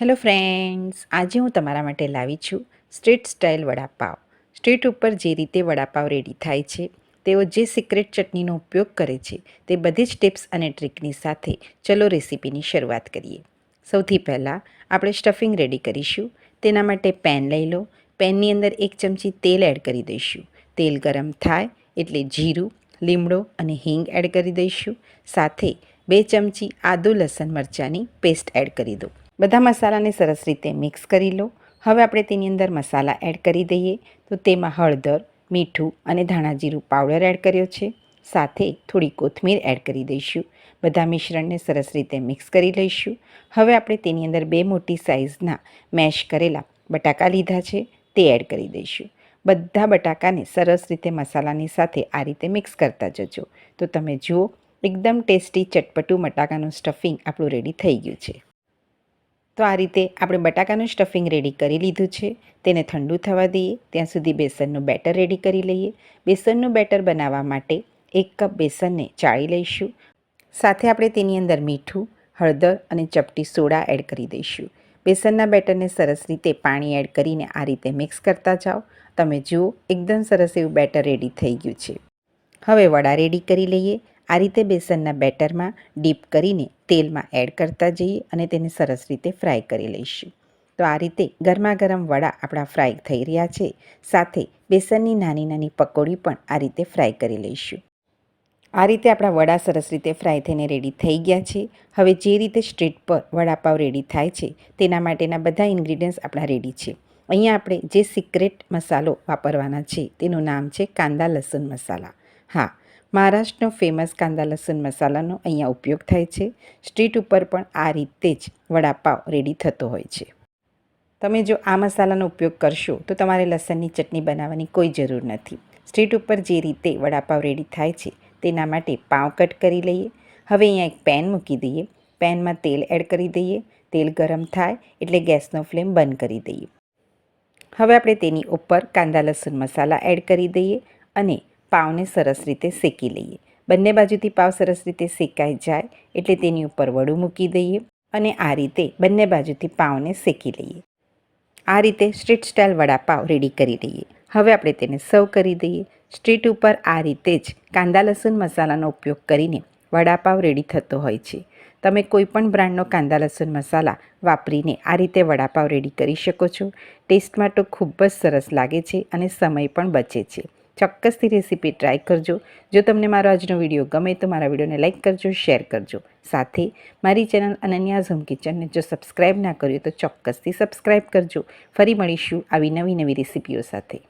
Hello friends, આજે હું તમારા માટે લાવી છું સ્ટ્રીટ સ્ટાઇલ વડાપાવ. સ્ટ્રીટ ઉપર જે રીતે વડાપાવ રેડી થાય છે, તેઓ જે સિક્રેટ ચટણીનો ઉપયોગ કરે છે, તે બધી જ ટિપ્સ અને ટ્રીકની સાથે ચલો રેસીપીની શરૂઆત કરીએ. સૌથી પહેલાં આપણે સ્ટફિંગ રેડી કરીશું, તેના માટે પેન લઈ લો. પેનની અંદર એક ચમચી તેલ એડ કરી દઈશું. તેલ ગરમ થાય એટલે જીરું, લીમડો અને હિંગ એડ કરી દઈશું. સાથે બે ચમચી આદુ લસણ મરચાંની પેસ્ટ એડ કરી દો. બધા મસાલાને સરસ રીતે મિક્સ કરી લો. હવે આપણે તેની અંદર મસાલા એડ કરી દઈએ. તો તેમાં હળદર, મીઠું અને ધાણા જીરું પાવડર એડ કર્યો છે. સાથે થોડી કોથમીર એડ કરી દઈશું. બધા મિશ્રણને સરસ રીતે મિક્સ કરી લઈશું. હવે આપણે તેની અંદર બે મોટી સાઇઝના મેશ કરેલા બટાકા લીધા છે. તે એડ કરી દઈશું. બધા બટાકાને સરસ રીતે મસાલાની સાથે આ રીતે મિક્સ કરતા જજો. તો તમે જુઓ, એકદમ ટેસ્ટી ચટપટું બટાકાનું સ્ટફિંગ આપણું રેડી થઈ ગયું છે. તો આ રીતે આપણે બટાકાનું સ્ટફિંગ રેડી કરી લીધું છે. તેને ઠંડુ થવા દઈએ. ત્યાં સુધી બેસનનું બેટર રેડી કરી લઈએ. બેસનનું બેટર બનાવવા માટે એક કપ બેસનને ચાળી લઈશું. સાથે આપણે તેની અંદર મીઠું, હળદર અને ચપટી સોડા એડ કરી દઈશું. બેસનના બેટરને સરસ રીતે પાણી એડ કરીને આ રીતે મિક્સ કરતા જાઓ. તમે જુઓ, એકદમ સરસ એવું બેટર રેડી થઈ ગયું છે. હવે વડા રેડી કરી લઈએ. આ રીતે બેસનના બેટરમાં ડીપ કરીને તેલમાં એડ કરતા જઈએ અને તેને સરસ રીતે ફ્રાય કરી લઈશું. તો આ રીતે ગરમા ગરમ વડા આપણા ફ્રાય થઈ રહ્યા છે. સાથે બેસનની નાની નાની પકોડી પણ આ રીતે ફ્રાય કરી લઈશું. આ રીતે આપણા વડા સરસ રીતે ફ્રાય થઈને રેડી થઈ ગયા છે. હવે જે રીતે સ્ટ્રીટ પર વડાપાવ રેડી થાય છે તેના માટેના બધા ઇન્ગ્રીડિયન્ટ્સ આપણા રેડી છે. અહીંયા આપણે જે સિક્રેટ મસાલો વાપરવાના છે તેનું નામ છે કાંદા લસણ મસાલા. હા મહારાષ્ટ્રનો ફેમસ કાંદા લસણ મસાલાનો અહીંયા ઉપયોગ થાય છે. સ્ટ્રીટ ઉપર પણ આ રીતે જ વડાપાવ રેડી થતો હોય છે. તમે જો આ મસાલાનો ઉપયોગ કરશો, તો તમારે લસણની ચટણી બનાવવાની કોઈ જરૂર નથી. સ્ટ્રીટ ઉપર જે રીતે વડાપાવ રેડી થાય છે, તેના માટે પાવ કટ કરી લઈએ. હવે અહીંયા એક પેન મૂકી દઈએ. પેનમાં તેલ એડ કરી દઈએ. તેલ ગરમ થાય એટલે ગેસનો ફ્લેમ બંધ કરી દઈએ. હવે આપણે તેની ઉપર કાંદા લસણ મસાલા એડ કરી દઈએ અને પાવને સરસ રીતે શેકી લઈએ. બંને બાજુથી પાવ સરસ રીતે શેકાઈ જાય એટલે તેની ઉપર વડું મૂકી દઈએ અને આ રીતે બંને બાજુથી પાવને શેકી લઈએ. આ રીતે સ્ટ્રીટ સ્ટાઇલ વડાપાવ રેડી કરી લઈએ હવે આપણે તેને સર્વ કરી દઈએ. સ્ટ્રીટ ઉપર આ રીતે જ કાંદા લસણ મસાલાનો ઉપયોગ કરીને વડાપાવ રેડી થતો હોય છે. તમે કોઈપણ બ્રાન્ડનો કાંદા લસણ મસાલા વાપરીને આ રીતે વડાપાવ રેડી કરી શકો છો. ટેસ્ટમાં તો ખૂબ જ સરસ લાગે છે અને સમય પણ બચે છે. ચોક્કસથી રેસીપી ટ્રાય કરજો. જો તમને મારો આજનો વીડિયો ગમે તો મારા વિડીયોને લાઇક કરજો શેર કરજો. સાથે મારી ચેનલ અનન્યા ઝૂમ કિચનને જો સબસ્ક્રાઈબ ના કર્યું તો ચોક્કસથી સબસ્ક્રાઈબ કરજો. ફરી મળીશું આવી નવી નવી રેસીપીઓ સાથે.